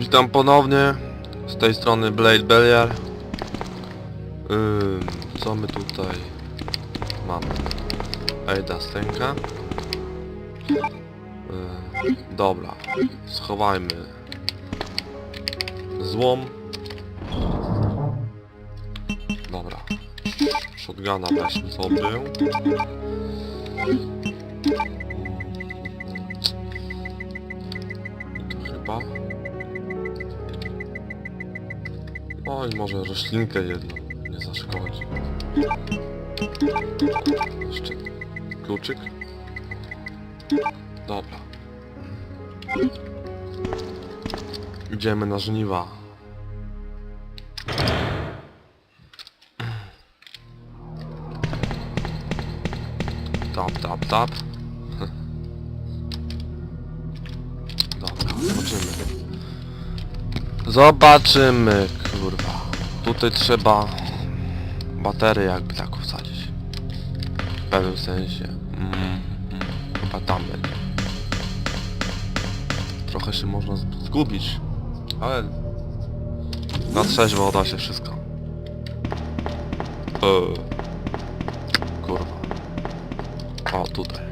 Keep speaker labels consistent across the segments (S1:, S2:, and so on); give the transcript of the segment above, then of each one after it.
S1: Witam ponownie. Z tej strony Blade Belliar. Ym, co my tutaj mamy? Ejda Stenka. Ym, dobra. Schowajmy złom. Dobra. Shotguna weźmy sobie. O i może roślinkę jedną, nie zaszkodzi. Jeszcze kluczyk. Dobra. Idziemy na żniwa. Tap, tap, tap. Dobra, zobaczymy. Zobaczymy, kurwa. Tutaj trzeba baterię jakby tak wsadzić. W pewnym sensie. Mm, mm, chyba tam będzie. Trochę się można zgubić, ale na trzeźwo da się wszystko. Eee. Kurwa. O, tutaj.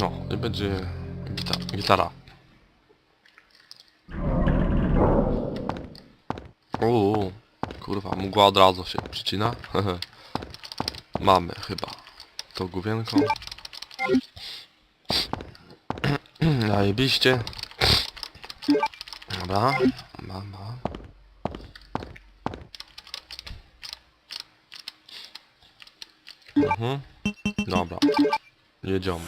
S1: No, i będzie gitara. Uuu, kurwa, mgła od razu się przycina. Mamy chyba to główienko. Najebiście. Dobra, mama. Mhm. Dobra. Jedziemy.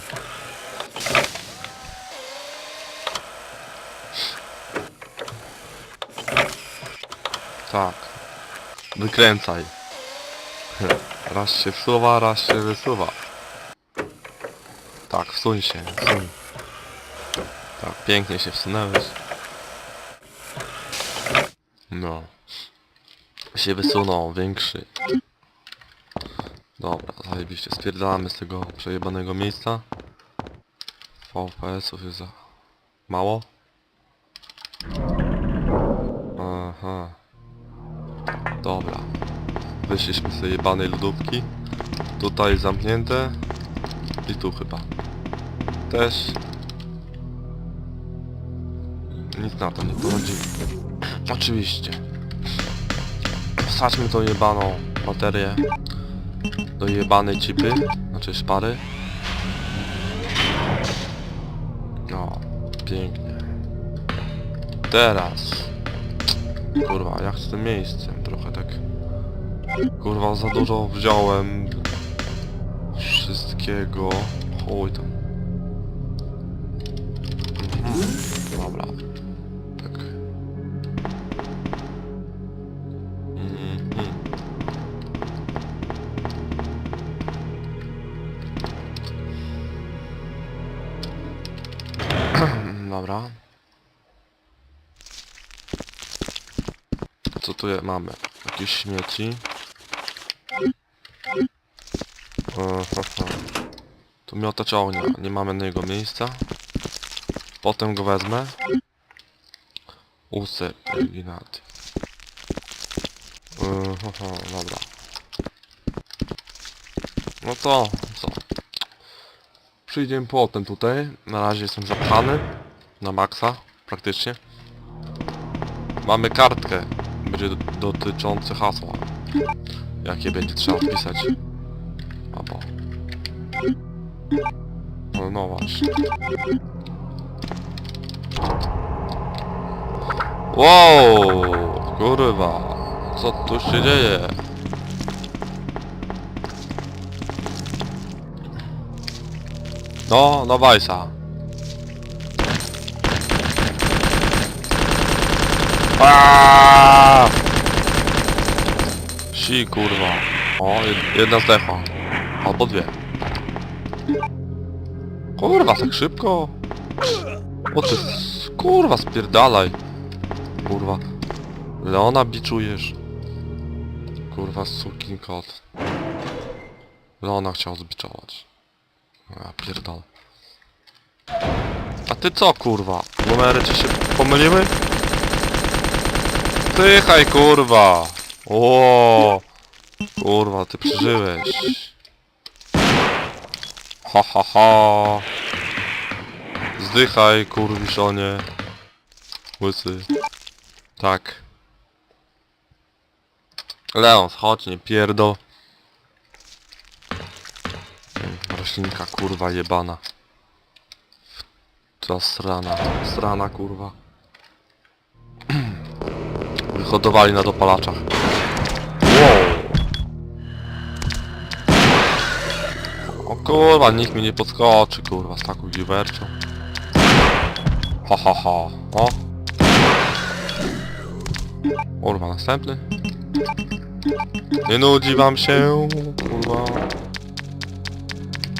S1: Tak. Wykręcaj. Raz się wsuwa, raz się wysuwa. Tak, wsuń się, wsuń. Tak, pięknie się wsunęłeś. No. Się wysunął, większy. Dobra, zajebiście. Spierdalamy z tego przejebanego miejsca. VPS-ów jest za mało. Aha. Dobra. Wyszliśmy z tej jebanej lodówki. Tutaj zamknięte. I tu chyba. Też. Nic na to nie poradzi. Oczywiście. Wsadźmy tą jebaną baterię do jebanej cipy, znaczy szpary. No, pięknie. Teraz. Kurwa, jak z tym miejscem. Kurwa, za dużo wziąłem wszystkiego. Chuj tam. Mhm. Dobra. Tak. Mhm. Dobra. Co tu mamy? Jakieś śmieci. Tu miotacz ognia. Nie mamy na niego miejsca. Potem go wezmę. Usy ginaty. Aha, dobra. No to co? Przyjdziemy potem tutaj. Na razie jestem zapchany. Na maksa, praktycznie. Mamy kartkę. Będzie do, dotyczące hasła. Jakie będzie trzeba wpisać. No, no właśnie. Wow! Kurwa! Co tu się dzieje? No, no Wajsa. Aaaa! Si kurwa. O, jed- jedna zdechła. Albo dwie. Kurwa, tak szybko? O ty, kurwa, spierdalaj. Kurwa. Leona biczujesz. Kurwa, sukin kot. Leona chciał zbiczować. Ja pierdolę. A ty co kurwa? Numery ci się pomyliły? Tychaj kurwa! O, Kurwa, ty przeżyłeś. Ha ha ha. Zdychaj kurwiszonie. Łysy. Tak. Leon, chodź, nie pierdol. Mm, Roślinka kurwa jebana. To srana, srana kurwa. Wyhodowali na dopalaczach. Kurwa, nikt mi nie podskoczy kurwa z taką giwercią. Ha ha ha. O. Kurwa, następny. Nie nudzi wam się, kurwa.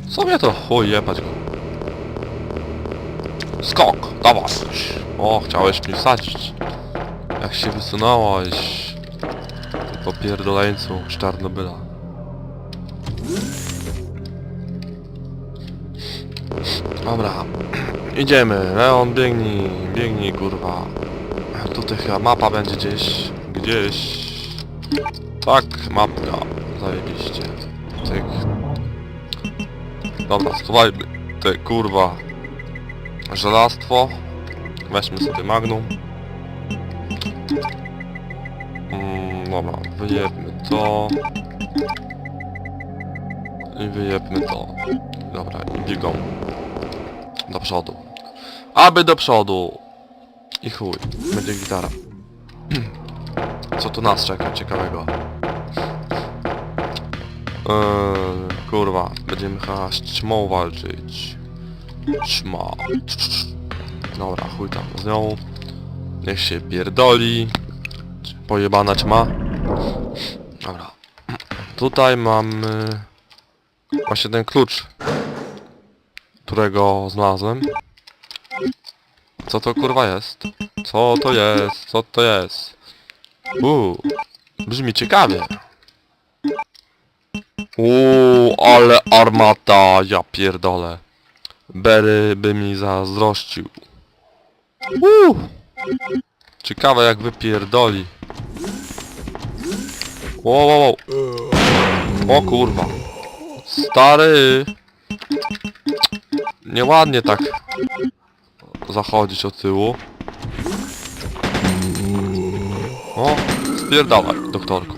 S1: Sobie to chuj jebać. Skok, dawaj. O, chciałeś mi wsadzić. Jak się wysunąłeś. Ty popierdoleńcu z Czarnobyla. Dobra. Idziemy. Leon, biegnij. Biegnij, kurwa. Tutaj chyba mapa będzie gdzieś. Gdzieś. Tak, mapka. Zajebiście. Tyk. Dobra, schowajmy te kurwa żelastwo. Weźmy sobie magnum. Mm, dobra, wyjebmy to. I wyjebmy to. Dobra, i biegą. Do przodu. Aby do przodu. I chuj, będzie gitara. Co tu nas czeka ciekawego? Eee, kurwa, będziemy chyba z ćmą walczyć. Ćma. Dobra, chuj tam z nią. Niech się pierdoli. Pojebana ćma. Dobra. Tutaj mamy... Właśnie ten klucz. Którego znalazłem. Co to kurwa jest? Co to jest? Co to jest? Uuu. Brzmi ciekawie. Uuu, ale armata, ja pierdolę. Berry by mi zazdrościł. Uuu. Ciekawe jak wypierdoli. Wow, wow, wow. O kurwa. Stary. Nieładnie tak zachodzić od tyłu. O, spierdalaj, doktorku.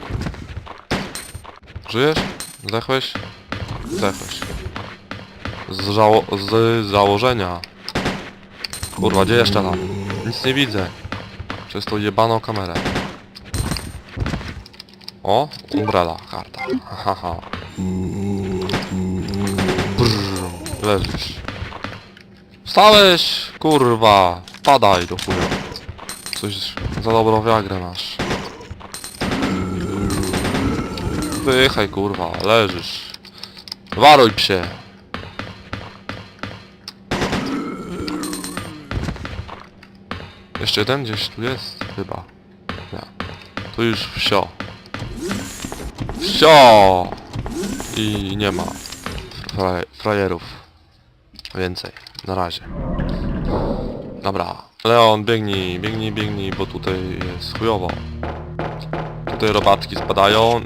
S1: Żyjesz? Zdechłeś? Zdechłeś. Z, żało z założenia. Kurwa, gdzie jeszcze tam? Nic nie widzę. Przez tą jebaną kamerę. O, umbrella, karta. Haha. Brrr, leżysz. Wstałeś! Kurwa! Padaj do chuja. Coś za dobrą wiagrę masz. Wychaj kurwa, leżysz. Waruj psie. Jeszcze jeden gdzieś tu jest? Chyba. Nie. Tu już wsio. Wsio! I nie ma fraj frajerów. Więcej. Na razie. Dobra. Leon, biegnij, biegnij, biegnij, bo tutaj jest chujowo. Tutaj robatki spadają.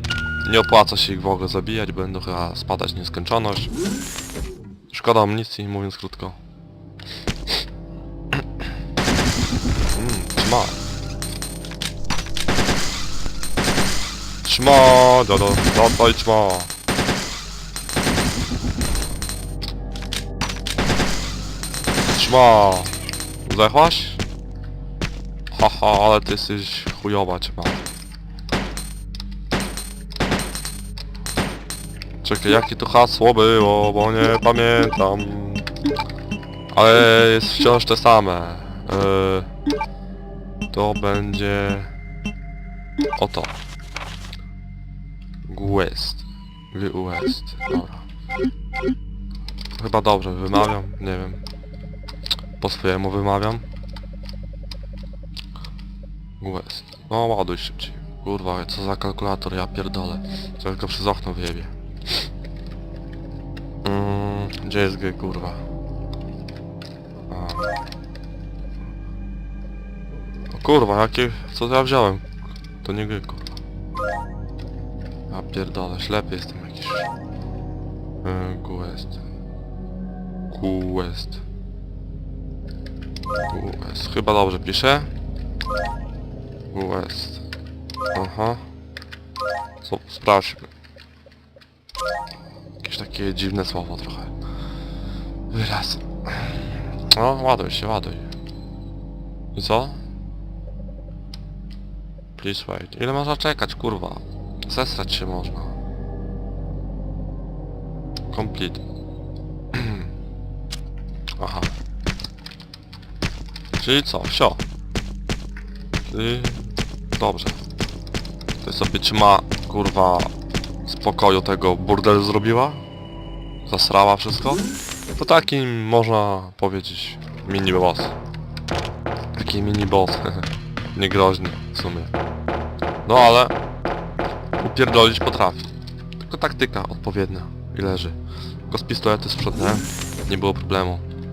S1: Nie opłaca się ich w ogóle zabijać, będą chyba spadać nieskończoność. Szkoda amunicji, mówiąc krótko. Mm, Trzyma. Trzyma, do, do, do, trzyma. Trzyma. Zdechłaś? Haha, ale ty jesteś chujowa ćma. Czekaj, jakie to hasło było, bo nie pamiętam. Ale jest wciąż te same. Yy, to będzie... Oto. West. West. Dobra. Chyba dobrze wymawiam, nie wiem. Po swojemu wymawiam. West. No ładuj szybciej. Kurwa, co za kalkulator, ja pierdolę. Zaraz go przez okno wyjebie. Mm, gdzie jest G, kurwa? A. kurwa, jakie... Co ja wziąłem? To nie gry, kurwa. Ja pierdolę, ślepy jestem jakiś. Yy, Quest. Quest. Quest. Chyba dobrze piszę. Quest. Aha. Sprawdźmy. Jakieś takie dziwne słowo trochę. Wyraz. No, ładuj się, ładuj. I co? Please wait. Ile można czekać, kurwa? Zesrać się można. Complete. Aha. Czyli co? Sio. Czyli... Dobrze. To sobie trzyma, kurwa, spokoju tego burdel zrobiła. Zasrała wszystko. To taki, można powiedzieć, mini boss. Taki mini boss. Niegroźny w sumie. No ale... Upierdolić potrafi. Tylko taktyka odpowiednia i leży. Tylko z pistoletu sprzątnąłem. Nie było problemu.